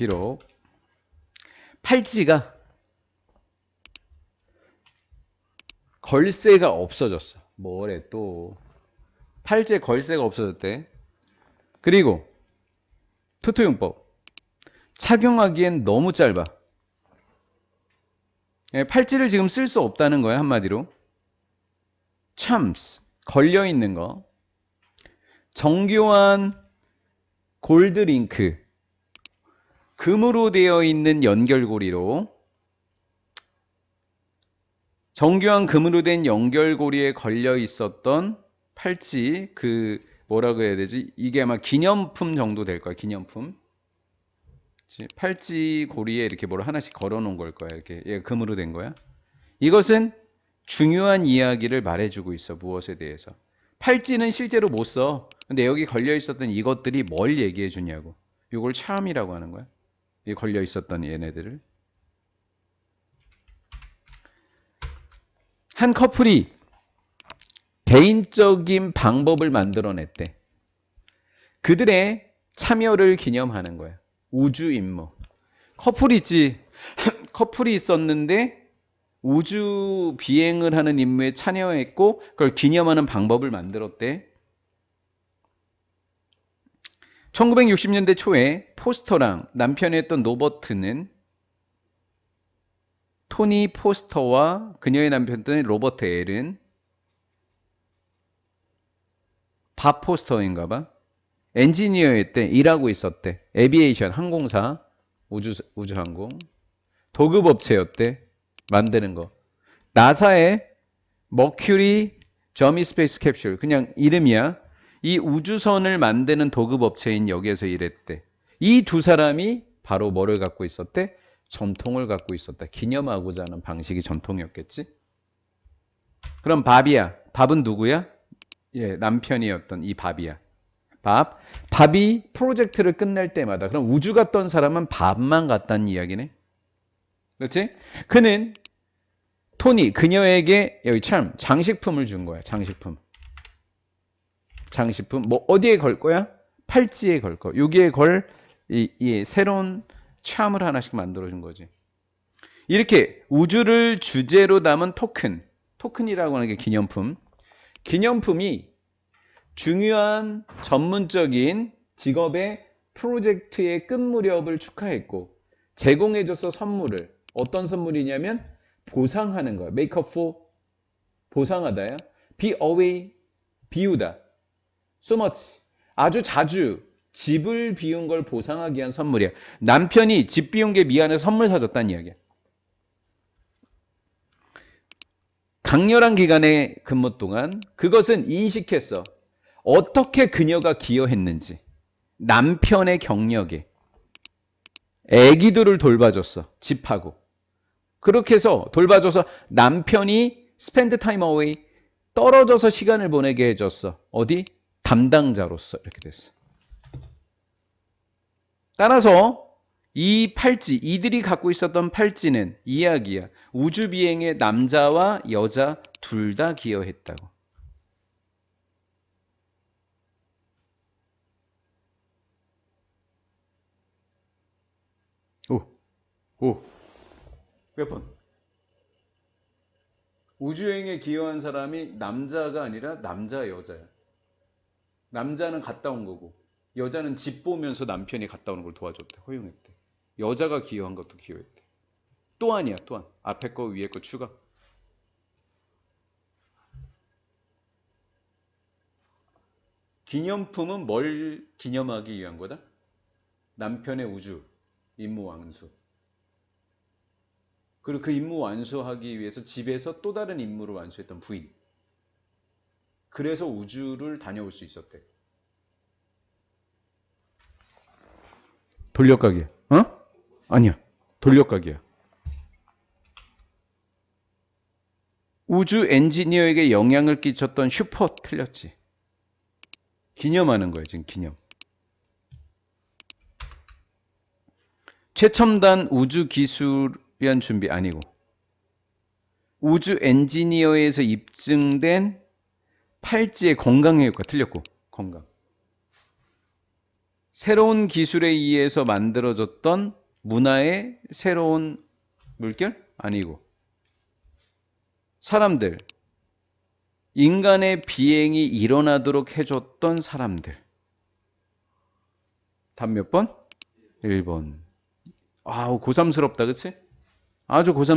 비록 팔찌가 걸쇠가 없어졌어. 뭐래 또 팔찌에 걸쇠가 없어졌대. 그리고 투토용법 착용하기엔 너무 짧아. 예, 팔찌를 지금 쓸 수 없다는 거야 한마디로. 참스 걸려 있는 거. 정교한 골드링크 금으로 되어 있는 연결고리로 정교한 금으로 된 연결고리에 걸려 있었던 팔찌 그 뭐라고 해야 되지? 이게 아마 기념품 정도 될 거야. 기념품. 팔찌 고리에 이렇게 뭘 하나씩 걸어 놓은 걸 거야. 이렇게 얘 금으로 된 거야. 이것은 중요한 이야기를 말해주고 있어. 무엇에 대해서. 팔찌는 실제로 못 써. 근데 여기 걸려 있었던 이것들이 뭘 얘기해 주냐고. 이걸 참이라고 하는 거야. 이 걸려 있었던 얘네들을. 한 커플이 개인적인 방법을 만들어냈대. 그들의 참여를 기념하는 거야. 우주 임무. 커플이 있지. 커플이 있었는데 우주 비행을 하는 임무에 참여했고 그걸 기념하는 방법을 만들었대. 1960년대 초에 포스터랑 남편이 했던 로버트는 토니 포스터와 그녀의 남편인 로버트 엘은 밥 포스터인가 봐. 엔지니어였대. 일하고 있었대. 에비에이션 항공사 우주 우주항공 도급 업체였대. 만드는 거. 나사의 머큐리 저미 스페이스 캡슐 그냥 이름이야. 이 우주선을 만드는 도급업체인 여기에서 일했대. 이 두 사람이 바로 뭐를 갖고 있었대? 전통을 갖고 있었다. 기념하고자 하는 방식이 전통이었겠지? 그럼 밥이야. 밥은 누구야? 예, 남편이었던 이 밥이야. 밥. 밥이 프로젝트를 끝낼 때마다 그럼 우주 갔던 사람은 밥만 갔다는 이야기네. 그렇지? 그는 토니 그녀에게 여기 참 장식품을 준 거야. 장식품. 장식품 뭐 어디에 걸 거야? 팔찌에 걸 거. 여기에 걸 이, 이 새로운 참을 하나씩 만들어 준 거지. 이렇게 우주를 주제로 담은 토큰. 토큰이라고 하는 게 기념품. 기념품이 중요한 전문적인 직업의 프로젝트의 끝 무렵을 축하했고 제공해줘서 선물을 어떤 선물이냐면 보상하는 거야. make up for 보상하다야. be away 비우다. So much 아주 자주 집을 비운 걸 보상하기 위한 선물이야. 남편이 집 비운 게 미안해서 선물 사줬다는 이야기야. 강렬한 기간의 근무 동안 그것은 인식했어. 어떻게 그녀가 기여했는지. 남편의 경력에. 애기들을 돌봐줬어. 집하고. 그렇게 해서 돌봐줘서 남편이 스펜드 타임 어웨이 떨어져서 시간을 보내게 해줬어. 어디? 담당자로서 이렇게 됐어. 따라서 이 팔찌, 이들이 갖고 있었던 팔찌는 이야기야. 우주 비행에 남자와 여자 둘 다 기여했다고. 오, 오, 몇 번? 우주여행에 기여한 사람이 남자가 아니라 남자 여자야. 남자는 갔다 온 거고 여자는 집 보면서 남편이 갔다 오는 걸 도와줬대. 허용했대. 여자가 기여한 것도 기여했대. 또한이야, 또한. 앞에 거 위에 거 추가. 기념품은 뭘 기념하기 위한 거다? 남편의 우주 임무 완수. 그리고 그 임무 완수하기 위해서 집에서 또 다른 임무를 완수했던 부인. 그래서 우주를 다녀올 수 있었대. 돌려가기. 어? 아니야. 돌려가기야. 우주 엔지니어에게 영향을 끼쳤던 슈퍼 틀렸지. 기념하는 거야, 지금 기념. 최첨단 우주 기술 위한 준비 아니고 우주 엔지니어에서 입증된 팔찌의 건강의 효과 틀렸고 건강. 새로운 기술에 의해서 만들어졌던 문화의 새로운 물결? 아니고. 사람들. 인간의 비행이 일어나도록 해줬던 사람들. 답 몇 번? 1번. 아우, 고삼스럽다, 그치? 아주 고삼